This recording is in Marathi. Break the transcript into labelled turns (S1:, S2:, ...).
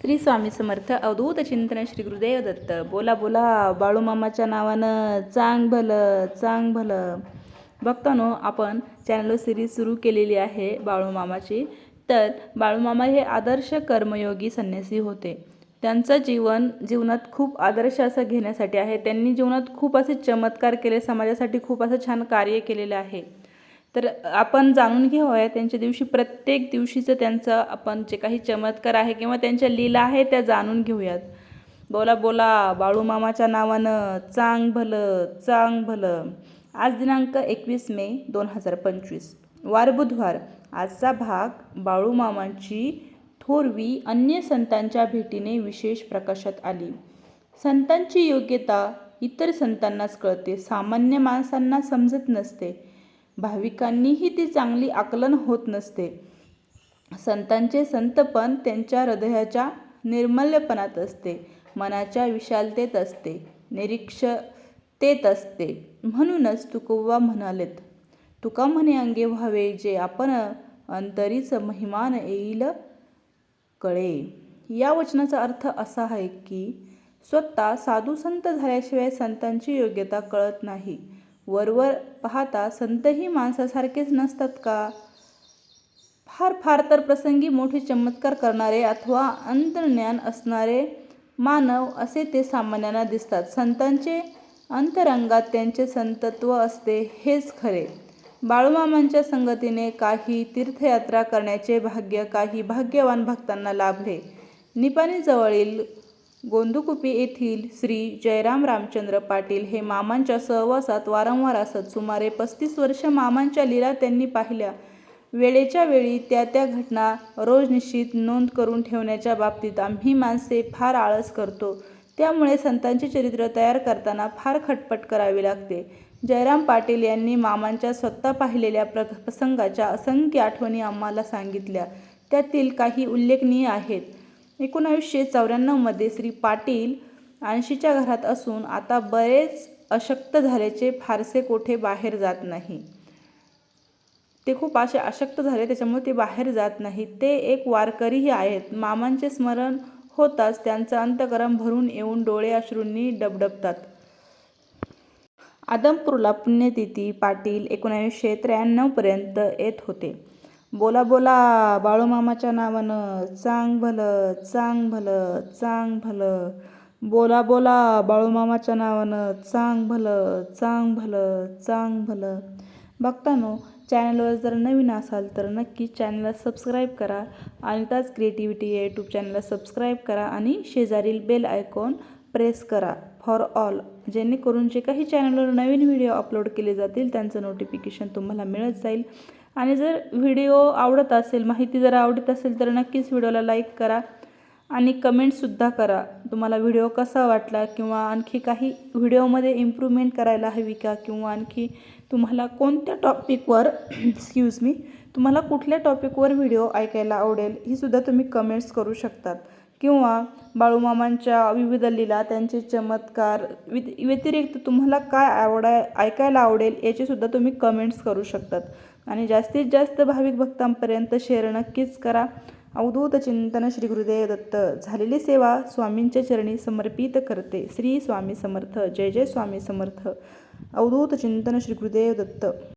S1: श्री स्वामी समर्थ अवधूत चिंतन श्री गुरुदेव दत्त बोला बोला बाळूमामाच्या नावानं चांग भलं चांग भलं बघतानो आपण चॅनल सिरीज सुरू केलेली आहे बाळूमामाची तर बाळूमामा हे आदर्श कर्मयोगी संन्यासी होते त्यांचं जीवन जीवनात खूप आदर्श असं घेण्यासाठी आहे त्यांनी जीवनात खूप असे चमत्कार केले समाजासाठी खूप असं छान कार्य केलेलं आहे तर आपण जाणून घेऊया त्यांच्या दिवशी प्रत्येक दिवशीचं त्यांचं आपण जे काही चमत्कार आहे किंवा त्यांच्या लीला आहे त्या जाणून घेऊयात. बोला बोला बाळूमामाच्या नावानं चांग भलं चांग भलं. आज दिनांक एकवीस मे दोन हजार पंचवीस. वार बुधवार. आजचा भाग बाळूमामांची थोरवी अन्य संतांच्या भेटीने विशेष प्रकाशात आली. संतांची योग्यता इतर संतांनाच कळते. सामान्य माणसांना समजत नसते. भाविकांनीही ती चांगली आकलन होत नसते. संतांचे संतपण त्यांच्या हृदयाच्या निर्मल्यपणात असते. मनाच्या विशालतेत असते. निरीक्षतेत असते. म्हणूनच तुकोबा म्हणालेत तुका म्हणे अंगे व्हावे जे आपण अंतरीच महिमान येईल कळे. या वचनाचा अर्थ असा आहे की स्वतः साधू संत झाल्याशिवाय संतांची योग्यता कळत नाही. वरवर पाहता संतही माणसासारखेच नसतात का? फार फार तर प्रसंगी मोठे चमत्कार करणारे अथवा अंतर्ज्ञान असणारे मानव असे ते सामान्यांना दिसतात. संतांचे अंतरंगात त्यांचे संतत्व असते हेच खरे. बाळूमामांच्या संगतीने काही तीर्थयात्रा करण्याचे भाग्य काही भाग्यवान भक्तांना लाभले. निपाणीजवळील गोंदुकुपी येथील श्री जयराम रामचंद्र पाटील हे मामांच्या सहवासात वारंवार असत. सुमारे पस्तीस वर्ष मामांच्या लीला त्यांनी पाहिल्या. वेळेच्या वेळी त्या त्या घटना रोज निश्चित नोंद करून ठेवण्याच्या बाबतीत आम्ही माणसे फार आळस करतो. त्यामुळे संतांचे चरित्र तयार करताना फार खटपट करावी लागते. जयराम पाटील यांनी मामांच्या स्वतः पाहिलेल्या प्र प्रसंगाच्या असंख्य आठवणी आम्हाला सांगितल्या. त्यातील काही उल्लेखनीय आहेत. एकोणावीसशे चौऱ्याण्णवमध्ये श्री पाटील ऐंशीच्या घरात असून आता बरेच अशक्त झाल्याचे फारसे कोठे बाहेर जात नाही. ते खूप असे अशक्त झाले त्याच्यामुळे ते बाहेर जात नाही. ते एक वारकरीही आहेत. मामांचे स्मरण होताच त्यांचं अंतकरण भरून येऊन डोळे अश्रूंनी डबडबतात. आदमपूरला पुण्यतिथी पाटील एकोणावीसशे त्र्याण्णवपर्यंत येत होते. बोला बोला बाळूमामाच्या नावानं. चांग भलं चांग भलं चांग भलं. बोला बोला बाळूमामाच्या नावानं. चांग भलं चांग भलं चांग भलं. बघतानो चॅनलवर जर नवीन असाल तर नक्की चॅनलला सबस्क्राईब करा आणि त्याच क्रिएटिव्हिटी या यूट्यूब चॅनलला सबस्क्राईब करा आणि शेजारील बेल आयकॉन प्रेस करा फॉर ऑल जेणेकरून जे काही चॅनलवर नवीन व्हिडिओ अपलोड केले जातील त्यांचं नोटिफिकेशन तुम्हाला मिळत जाईल. आणि जर व्हिडिओ आवडत असेल माहिती जर आवडत असेल तर नक्कीच व्हिडिओला लाईक करा आणि कमेंटसुद्धा करा. तुम्हाला व्हिडिओ कसा वाटला किंवा आणखी काही व्हिडिओमध्ये इम्प्रूव्हमेंट करायला हवी का किंवा आणखी तुम्हाला कोणत्या टॉपिकवर एक्सक्यूज मी तुम्हाला कुठल्या टॉपिकवर व्हिडिओ ऐकायला आवडेल ही सुद्धा तुम्ही कमेंट्स करू शकतात. किंवा बाळूमामांच्या विविध लीला त्यांचे चमत्कार वित व्यतिरिक्त तुम्हाला काय आवडाय ऐकायला आवडेल याचीसुद्धा तुम्ही कमेंट्स करू शकतात. आणि जास्तीत जास्त भाविक भक्तांपर्यंत शेअर नक्कीच करा. अवधूत चिंतन श्री गुरुदेव दत्त. झालेली सेवा स्वामींच्या चरणी समर्पित करते. श्री स्वामी समर्थ. जय जय स्वामी समर्थ. अवधूत चिंतन श्री गुरुदेव दत्त.